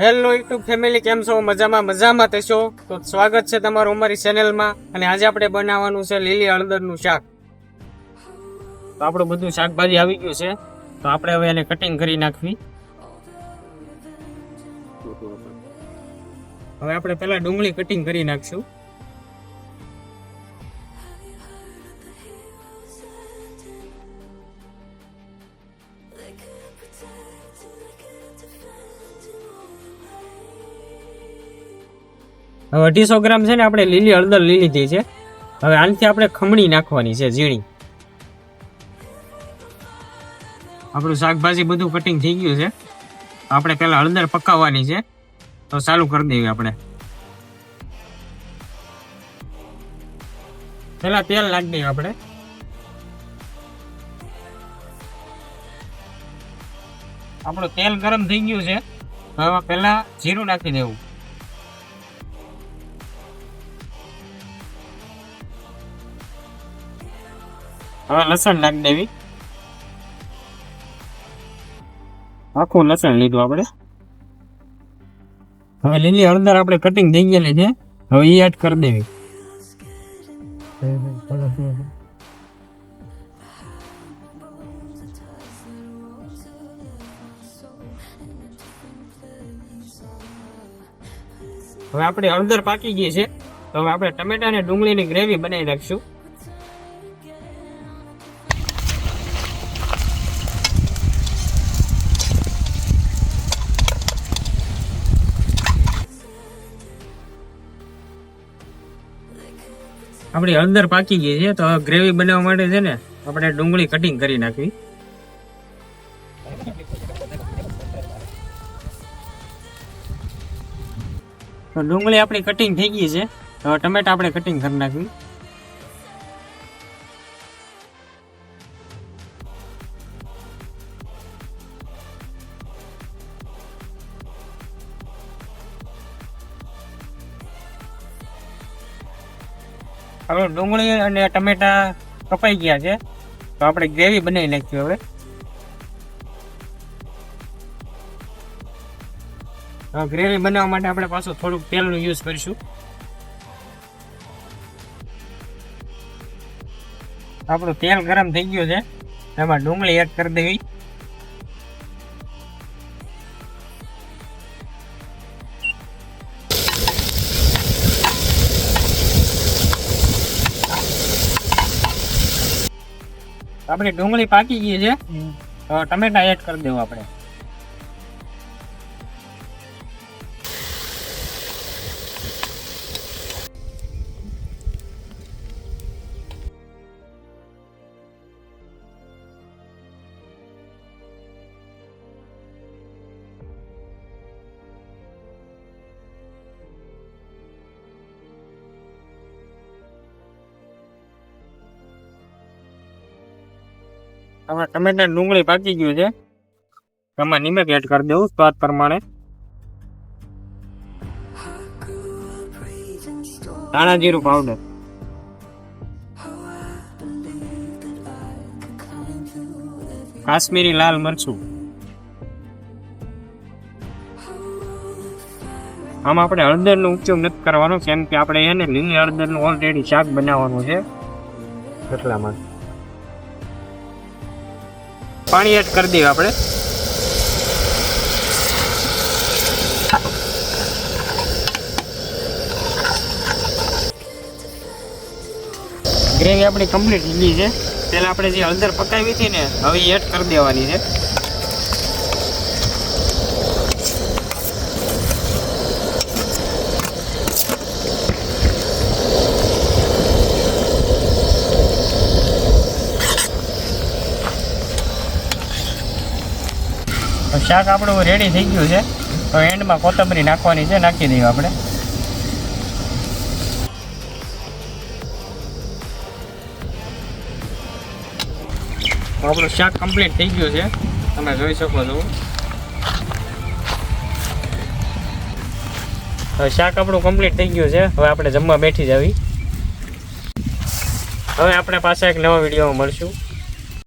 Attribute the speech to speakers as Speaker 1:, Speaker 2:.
Speaker 1: Hello YouTube family, કેમ છો? મજામાં મજામાં થશો તો સ્વાગત છે તમારું અમારી ચેનલમાં અને આજે આપણે બનાવવાનું છે લીલી હળદરનું શાક. તો આપણું બધું શાકભાજી આવી ગયું છે. તો આપણે હવે એને કટિંગ કરી નાખવી. હવે આપણે પહેલા ડુંગળી કટિંગ કરી નાખશું. હવે અઢીસો ગ્રામ છે ને આપણે લીલી, હળદર લઈ લીધી છે. હવે આનાથી આપણે ખમણી નાખવાની છે, ઝીણી. આપણું શાકભાજી બધું કટિંગ થઈ ગયું છે. આપણે પહેલાં હળદર પકાવવાની છે. તો ચાલુ કરી દઈએ આપણે. પહેલાં તેલ નાખી દઈએ આપણે. આપણું તેલ ગરમ થઈ ગયું છે. હવે પહેલાં જીરું નાખી દેવું. હવે લસણ નાખી દેવી. આખું લસણ લીધું આપણે. હવે લીલી હળદર આપણે કટિંગ થઈ ગયેલી છે. હવે એ એડ કરી દેવી. હવે આપણે હળદર પાકી ગઈ છે. તો હવે આપણે ટમેટા અને ડુંગળીની ગ્રેવી બનાવી નાખશું આપણી હળદર પાકી ગઈ છે, તો ગ્રેવી બનાવવા માટે છે ને, આપણે ડુંગળી કટિંગ કરી નાખવી. તો ડુંગળી આપણી કટિંગ થઈ ગઈ છે, તો ટમેટા આપણે કટિંગ કરી નાખવી. હવે ડુંગળી અને ટમેટા કપાઈ ગયા છે. તો આપણે ગ્રેવી બનાવી નાખીએ હવે. ગ્રેવી બનાવવા માટે આપણે પાછું થોડુંક તેલનું યુઝ કરીશું. આપણું તેલ ગરમ થઈ ગયું છે. એમાં ડુંગળી એડ કરી દેવી. આપણી ડુંગળી પાકી ગઈ છે. તો ટમેટા એડ કરી દેવું આપણે. હવે ટમેટા ડુંગળી પાકી ગયું છે. એમાં નિમક એડ કરી દેવું સ્વાદ પ્રમાણે. ધાણા જીરું પાવડર કાશ્મીરી લાલ મરચું. આમાં આપણે હળદરનો ઉપયોગ નથી કરવાનો કેમ કે આપણે એને લીલી હળદરનું ઓલરેડી શાક બનાવવાનું છે. એટલા માટે પાણી એડ કરી દઈએ આપણે. ગ્રેવી આપણી કમ્પ્લીટ લીધી છે. પહેલાં આપણે જે હળદર પકાવી હતી ને, હવે એડ કરી દેવાની છે. શાક આપણું રેડી થઈ ગયું છે. તો એન્ડમાં કોથમરી નાખવાની છે, નાખી દઈએ આપણે. આપણું શાક કમ્પ્લીટ થઈ ગયું છે. તમે જોઈ શકો છો. હવે શાક આપણું કમ્પ્લીટ થઈ ગયું છે. હવે આપણે જમવા બેઠી જ આવી. હવે આપણે પાછા એક નવા વિડીયોમાં મળશું.